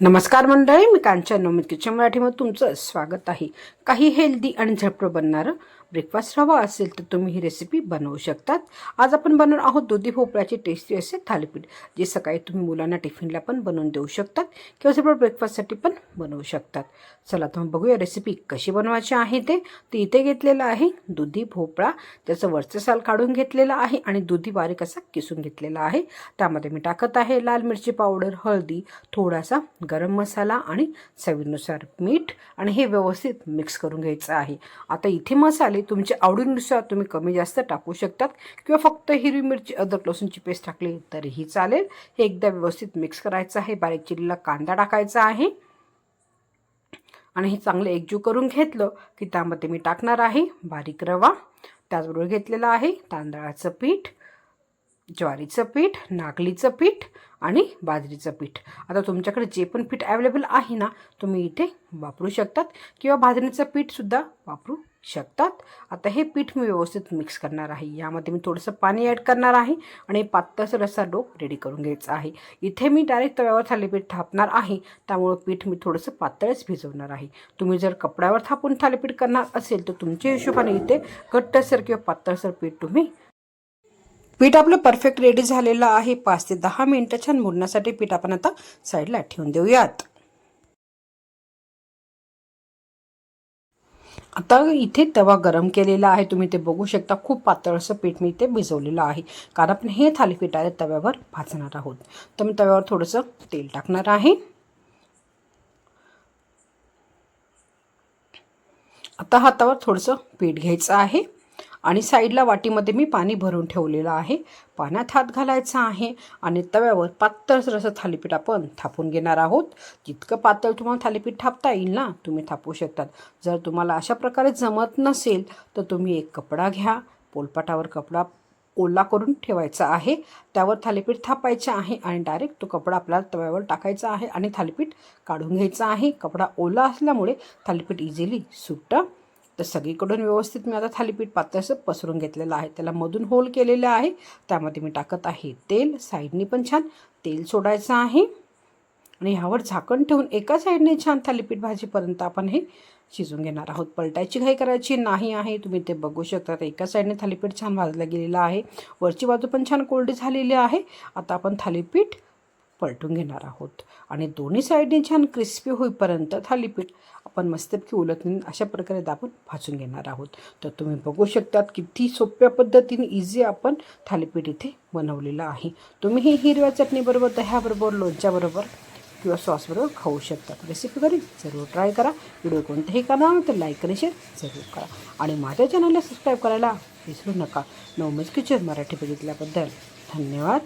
नमस्कार मंडळी मी कांचन नवमीत किचन मराठीमध्ये तुमचं स्वागत आहे. काही हेल्दी आणि झटपट बनणारं ब्रेकफास्ट हवा असेल तर तुम्ही ही रेसिपी बनवू शकतात. आज आपण बनवणार आहोत दुधी भोपळ्याची टेस्टी असे थालीपीठ जे सकाळी तुम्ही मुलांना टिफिनला पण बनवून देऊ शकतात किंवा सगळं ब्रेकफास्टसाठी पण बनवू शकतात. चला तुम्ही बघूया रेसिपी कशी बनवायची आहे ते. ते इथे घेतलेलं आहे दुधी भोपळा त्याचं वरचं साल काढून घेतलेलं आहे आणि दुधी बारीक असा किसून घेतलेला आहे. त्यामध्ये मी टाकत आहे लाल मिरची पावडर हळदी थोडासा गरम मसाला आणि चवीनुसार मीठ आणि हे व्यवस्थित मिक्स करून घ्यायचं आहे. आता इथे मसाले तुमच्या आवडीनुसार तुम्ही कमी जास्त टाकू शकतात किंवा फक्त हिरवी मिरची अदरक लसूणची पेस्ट टाकली तरीही चालेल. हे एकदा व्यवस्थित मिक्स करायचं आहे. बारीक चिरलेला कांदा टाकायचा आहे. आणि हे चांगलं एकजू करून घेतलं की त्यामध्ये मी टाकणार आहे बारीक रवा. त्याचबरोबर घेतलेला आहे तांदळाचं पीठ. ज्वारीचं पीठ नागलीचं पीठ आणि बाजरीचं पीठ. आता तुमच्याकडे जे पण पीठ अवेलेबल आहे ना तुम्ही इथे वापरू शकतात किंवा बाजरीचं पीठसुद्धा वापरू शकतात. आता हे पीठ मी व्यवस्थित मिक्स करणार आहे. यामध्ये मी थोडंसं पाणी ॲड करणार आहे आणि पातळसर असा डो रेडी करून घ्यायचा आहे. इथे मी डायरेक्ट तव्यावर थालीपीठ थापणार आहे. त्यामुळं पीठ मी थोडंसं पातळच भिजवणार आहे. तुम्ही जर कपड्यावर थापून थालीपीठ करणार असेल तर तुमच्या हिशोबाने इथे घट्टसर किंवा पातळसर पीठ तुम्ही पीठ आपलं परफेक्ट रेडी झालेलं आहे. पाच ते दहा मिनटं छान मुरण्यासाठी पीठ आपण आता साईडला ठेवून देऊयात. आता इथे तवा गरम केलेला आहे. तुम्ही ते बघू शकता. खूप पातळ असं पीठ मी इथे भिजवलेलं आहे. कारण आपण हे थालीपीठ आहे तव्यावर भाजणार आहोत. तर मी तव्यावर थोडंसं तेल टाकणार आहे. आता हातावर थोडंसं पीठ घ्यायचं आहे. आणि साईडला वाटीमध्ये मी पाणी भरून ठेवलेलं आहे. पाण्यात हात घालायचा आहे आणि तव्यावर पातळ असं थालीपीठ आपण थापून घेणार आहोत. जितकं पातळ तुम्हाला थालीपीठ थापता येईल ना तुम्ही थापू शकतात. जर तुम्हाला अशा प्रकारे जमत नसेल तर तुम्ही एक कपडा घ्या. पोलपाटावर कपडा ओला करून ठेवायचा आहे. त्यावर थालीपीठ थापायचे आहे आणि डायरेक्ट तो कपडा आपल्याला तव्यावर टाकायचा आहे आणि थालीपीठ काढून घ्यायचा आहे. कपडा ओला असल्यामुळे थालीपीठ इझिली सुटतं. तर सगळीकडून व्यवस्थित मी आता थालीपीठ पातळसं पसरून घेतलेलं आहे. त्याला मधून होल केलेलं आहे. त्यामध्ये मी टाकत आहे तेल. साईडनी पण छान तेल सोडायचं आहे. आणि ह्यावर झाकण ठेवून एका साईडने छान थालीपीठ भाजीपर्यंत आपण हे शिजून घेणार आहोत. पलटायची घाई करायची नाही आहे. तुम्ही ते बघू शकता. तर एका साईडने थालीपीठ छान भाजलं गेलेलं आहे. वरची बाजू पण छान कोरडी झालेली आहे. आता आपण थालीपीठ पलटून घेणार आहोत. आणि दोन्ही साईडने छान क्रिस्पी होईपर्यंत थालीपीठ आपण मस्तपैकी उलटून अशा प्रकारे दाबून भाजून घेणार आहोत. तर तुम्ही बघू शकतात किती सोप्या पद्धतीने इझी आपण थालीपीठ इथे बनवलेलं आहे. तुम्ही ही हिरव्या चटणीबरोबर दह्याबरोबर लोणच्याबरोबर किंवा सॉसबरोबर खाऊ शकतात. रेसिपी करी जरूर ट्राय करा. व्हिडिओ कोणतेही करा तर लाईक आणि शेअर जरूर करा. आणि माझ्या चॅनलला सबस्क्राईब करायला विसरू नका. नवमेज किचन मराठी बघितल्याबद्दल धन्यवाद.